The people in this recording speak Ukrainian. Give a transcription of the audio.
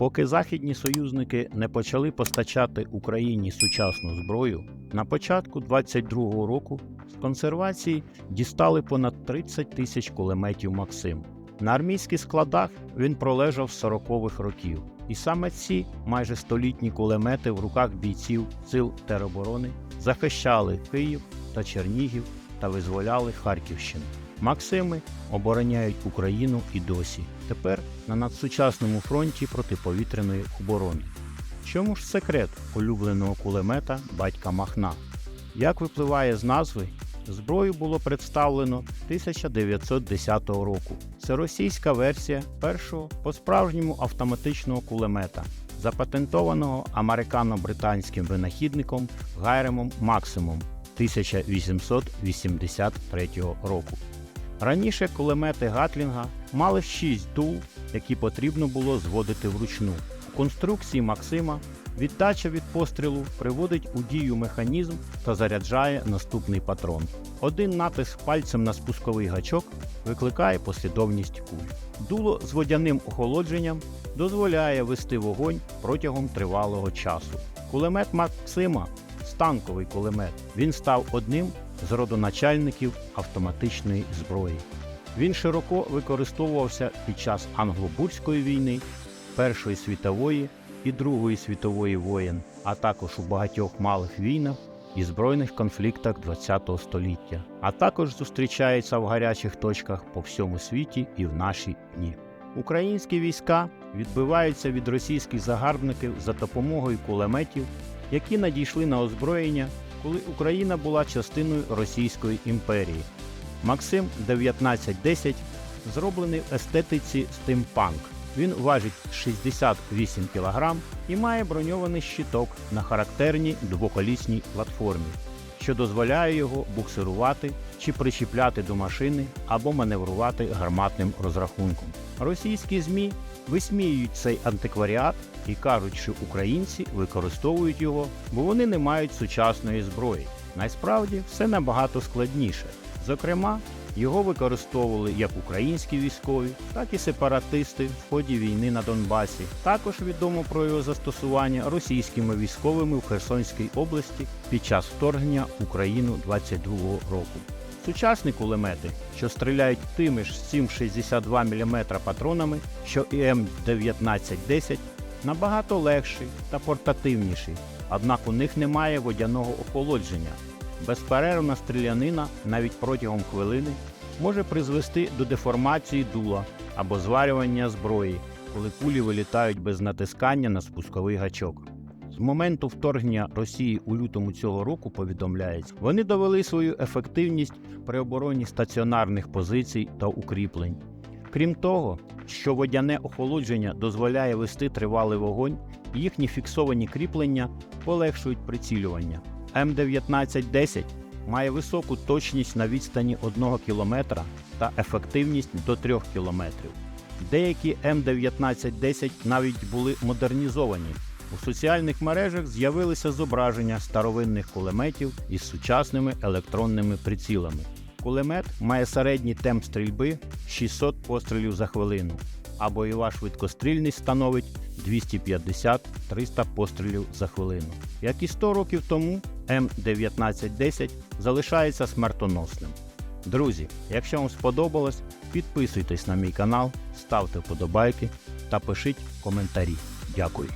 Поки західні союзники не почали постачати Україні сучасну зброю, на початку 22-го року з консервації дістали понад 30 тисяч кулеметів Максим. На армійських складах він пролежав з 40-х років, і саме ці майже столітні кулемети в руках бійців сил тероборони захищали Київ та Чернігів та визволяли Харківщину. Максими обороняють Україну і досі. Тепер на надсучасному фронті протиповітряної оборони. Чому ж секрет улюбленого кулемета батька Махна? Як випливає з назви, зброю було представлено 1910 року. Це російська версія першого по-справжньому автоматичного кулемета, запатентованого американо-британським винахідником Гайремом Максимом 1883 року. Раніше кулемети Гатлінга мали 6 дул, які потрібно було зводити вручну. У конструкції Максима віддача від пострілу приводить у дію механізм та заряджає наступний патрон. Один натиск пальцем на спусковий гачок викликає послідовність куль. Дуло з водяним охолодженням дозволяє вести вогонь протягом тривалого часу. Кулемет Максима станковий кулемет. Він став одним з родоначальників автоматичної зброї. Він широко використовувався під час Англобурської війни, Першої світової і Другої світової воєн, а також у багатьох малих війнах і збройних конфліктах ХХ століття, а також зустрічається в гарячих точках по всьому світі і в наші дні. Українські війська відбиваються від російських загарбників за допомогою кулеметів, які надійшли на озброєння коли Україна була частиною Російської імперії. Максим 1910 зроблений в естетиці стимпанк. Він важить 68 кг і має броньований щиток на характерній двоколісній платформі, що дозволяє його буксирувати чи причіпляти до машини або маневрувати гарматним розрахунком. Російські ЗМІ висміюють цей антикваріат і кажуть, що українці використовують його, бо вони не мають сучасної зброї. Насправді все набагато складніше. Зокрема, його використовували як українські військові, так і сепаратисти в ході війни на Донбасі. Також відомо про його застосування російськими військовими в Херсонській області під час вторгнення в Україну 22-го року. Сучасні кулемети, що стріляють тими ж 7,62 мм патронами, що і М1910, набагато легший та портативніший, однак у них немає водяного охолодження. Безперервна стрілянина навіть протягом хвилини може призвести до деформації дула або зварювання зброї, коли кулі вилітають без натискання на спусковий гачок. З моменту вторгнення Росії у лютому цього року повідомляється, вони довели свою ефективність при обороні стаціонарних позицій та укріплень. Крім того, що водяне охолодження дозволяє вести тривалий вогонь, їхні фіксовані кріплення полегшують прицілювання. М1910 має високу точність на відстані 1 км та ефективність до 3 км. Деякі М1910 навіть були модернізовані. У соціальних мережах з'явилися зображення старовинних кулеметів із сучасними електронними прицілами. Кулемет має середній темп стрільби 600 пострілів за хвилину, а бойова швидкострільність становить 250-300 пострілів за хвилину. Як і 100 років тому, М1910 залишається смертоносним. Друзі, якщо вам сподобалось, підписуйтесь на мій канал, ставте вподобайки та пишіть коментарі. Дякую.